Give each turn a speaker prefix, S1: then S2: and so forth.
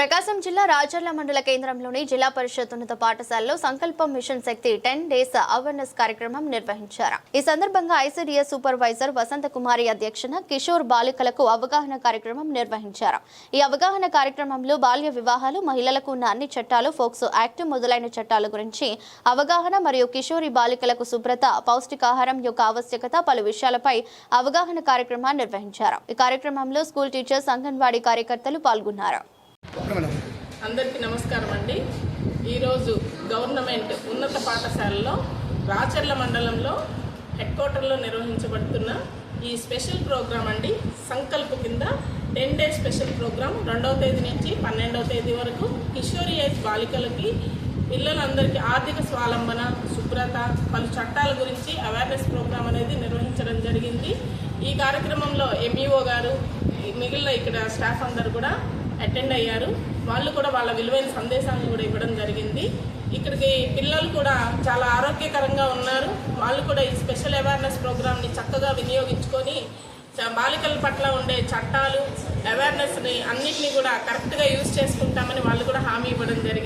S1: ప్రకాశం జిల్లా రాజర్ల మండల కేంద్రంలోని జిల్లా పరిషత్ ఉన్నత పాఠశాలలో సంకల్పం mission Shakti ten days awareness కార్యక్రమం నిర్వహించారు. ఈ సందర్భంగా ఐసీడీఎస్ సూపర్వైజర్ వసంత కుమారి అధ్యక్షన కిషోర్ బాలికలకు అవగాహన కార్యక్రమం నిర్వహించారు. ఈ అవగాహన కార్యక్రమంలో బాల్య వివాహాలు మహిళలకు ఉన్న అన్ని చట్టాలు ఫోక్సో యాక్ట్ మొదలైన చట్టాల గురించి అవగాహన మరియు కిషోరి బాలికలకు శుభ్రత పౌష్టికాహారం యొక్క ఆవశ్యకత పలు విషయాలపై అవగాహన కార్యక్రమాన్ని నిర్వహించారు. ఈ కార్యక్రమంలో స్కూల్ టీచర్స్ అంగన్వాడీ కార్యకర్తలు పాల్గొన్నారు.
S2: అందరికీ నమస్కారం అండి. ఈరోజు గవర్నమెంట్ ఉన్నత పాఠశాలలో రాచర్ల మండలంలో హెడ్ క్వార్టర్లో నిర్వహించబడుతున్న ఈ స్పెషల్ ప్రోగ్రాం అండి. సంకల్ప కింద టెన్ డేస్ స్పెషల్ ప్రోగ్రాం. రెండవ తేదీ నుంచి పన్నెండవ తేదీ వరకు కిషోరి ఏజ్ బాలికలకి పిల్లలందరికీ ఆర్థిక స్వాలంబన శుభ్రత పలు చట్టాల గురించి అవేర్నెస్ ప్రోగ్రాం అనేది నిర్వహించడం జరిగింది. ఈ కార్యక్రమంలో ఎంఈఓ గారు మిగిలిన ఇక్కడ స్టాఫ్ అందరు కూడా అటెండ్ అయ్యారు. వాళ్ళు కూడా వాళ్ళ విలువైన సందేశాలను కూడా ఇవ్వడం జరిగింది. ఇక్కడికి పిల్లలు కూడా చాలా ఆరోగ్యకరంగా ఉన్నారు. వాళ్ళు కూడా ఈ స్పెషల్ అవేర్నెస్ ప్రోగ్రామ్ని చక్కగా వినియోగించుకొని చ- బాలికల పట్ల ఉండే చట్టాలు అవేర్నెస్ని అన్నిటినీ కూడా కరెక్ట్గా యూజ్ చేసుకుంటామని వాళ్ళు కూడా హామీ ఇవ్వడం జరిగింది.